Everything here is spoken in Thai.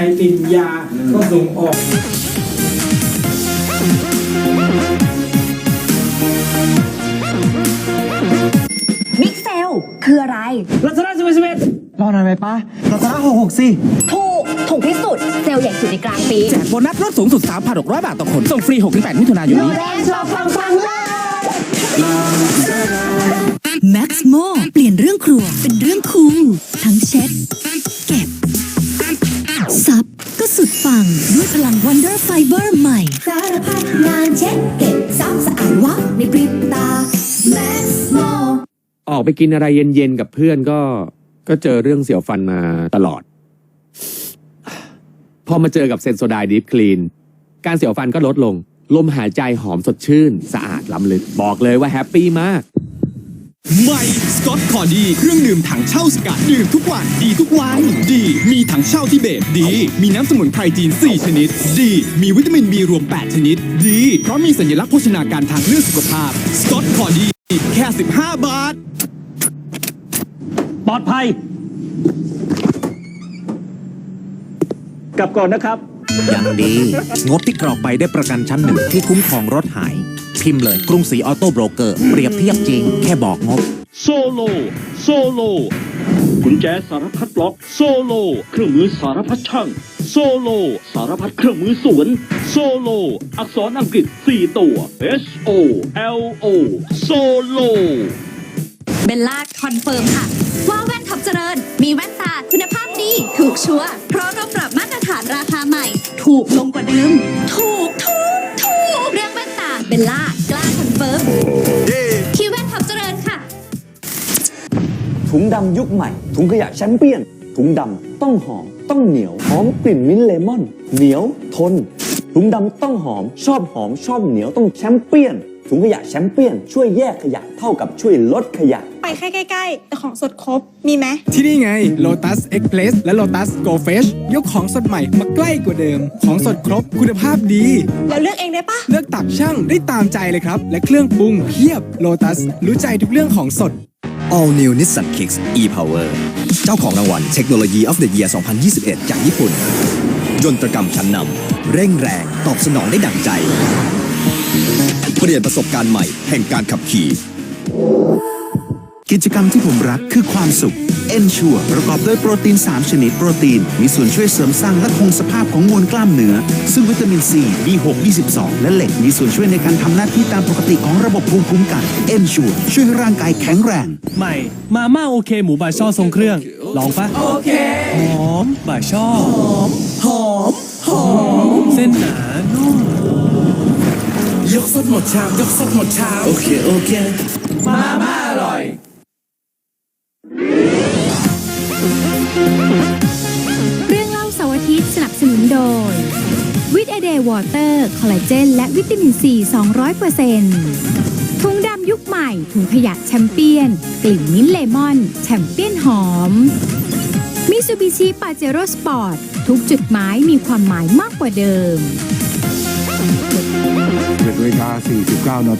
ช้ติดยาก็ส่งออกบิ๊กเซลคืออะไรลักษณะสิบเอ็ดสิบเอ็ดรอหน่อยไหมป้าเราจะละหกหกสิถูก ถูกที่สุด เซลล์ใหญ่สุดในกลางปี แจกโบนัสลดสูงสุด 3,600 บาทต่อคน ส่งฟรี 6-8มิถุนายนนี้แม็กซ์โมเปลี่ยนเรื่องครัวเป็นเรื่องคุ้ม ในพริบตา Max Mo ออกไปกินอะไรเย็นๆกับเพื่อนก็ ก็เจอเรื่องเสียวฟันมาตลอด พอมาเจอกับเซนโซไดดิฟคลีน การเสียวฟันก็ลดลง ลมหายใจหอมสดชื่น สะอาดล้ำลึก บอกเลยว่าแฮปปี้มาก ใหม่สกอตคอร์ดีเครื่องดื่มถังเช่าสกัดดื่มทุกวันดีทุกวัน ดี มีถังเช่าทิเบตดี มีน้ำสมุนไพรจีน 4 ชนิด ดี มีวิตามินบีรวม 8 ชนิด ดี เพราะมีสัญลักษณ์โภชนาการทางเลือกสุขภาพสกอตคอร์ดีแค่ 15 บาท ปลอดภัย กลับก่อนนะครับ ยังดี งบที่กรอกไปได้ประกันชั้นหนึ่งที่คุ้มครองรถหาย พิมพ์เลยกรุงศรีออโต้โบรกเกอร์เปรียบเทียบจริง แค่บอกงบ โซโล โซโล กุญแจสารพัดล็อก โซโล เครื่องมือสารพัดช่าง โซโล สารพัดเครื่องมือสวน โซโล อักษรอังกฤษ 4 ตัว H O L O โซโล เบลล่าคอนเฟิร์มค่ะ ว่าแว่นท็อปเจริญ มีแว่นตาคุณภาพดี ถูกชัวร์เพราะเราปรับมาตรฐานราคาใหม่ ถูกลงกว่าเดิม ถูกถูก เบลล่ากล้าคอนเฟิร์มคิวแว่นท็อปเจริญค่ะ ถุงดำยุคใหม่ ถุงขยะแชมเปี้ยน ถุงดำต้องหอม ต้องเหนียว หอมกลิ่นมิ้นท์เลมอน เหนียวทน ถุงดำต้องหอม ชอบหอมชอบเหนียวต้องแชมเปี้ยน ถุงขยะแชมเปี้ยน ช่วยแยกขยะเท่ากับช่วยลดขยะไปแค่ใกล้ๆแต่ของสดครบมีไหมที่นี่ไง Lotus Express และ Lotus Go Fresh ยกของสดใหม่มาใกล้กว่าเดิม ของสดครบคุณภาพดี แล้วเลือกเองได้ปะเลือกตักช่างได้ตามใจเลยครับ และเครื่องปรุงเพียบ Lotus รู้ใจทุกเรื่องของสด All New Nissan Kicks e-Power เจ้าของรางวัล Technology of the Year 2021 จากญี่ปุ่น ยนตรกรรมชั้นนำเร่งแรง ตอบสนองได้ดั่งใจ เปลี่ยนประสบการณ์ใหม่แห่งการขับขี่ กิจกรรมที่ผมรักคือความสุข Ensure ประกอบด้วยโปรตีน 3 ชนิดโปรตีน มีส่วนช่วยเสริมสร้างและคงสภาพของมวลกล้ามเนื้อ ซึ่งวิตามิน C B6 22 และเหล็ก มีส่วนช่วยในการทำหน้าที่ตามปกติของระบบภูมิคุ้มกัน Ensure ช่วยให้ร่างกายแข็งแรง ใหม่ มาม่าโอเคหมูบายช่อทรงเครื่อง ลองปะโอเคหอมบายช่อหอมหอมหอมเส้นหนานุ่มยกสดหมดชามยกสดหมดชามโอเคโอเค มาม่าอร่อย ดย วิตเอเดย์วอเตอร์คอลลาเจน และวิตามินซี 200%ถุงดำยุคใหม่ถุงขยะแชมเปี้ยน กลิ่นมิ้นเลมอน แชมเปี้ยนหอมมิซูบิชิปาเจโร่สปอร์ตทุกจุดหมายมีความหมายมากกว่าเดิม7นาฬิกา49นาที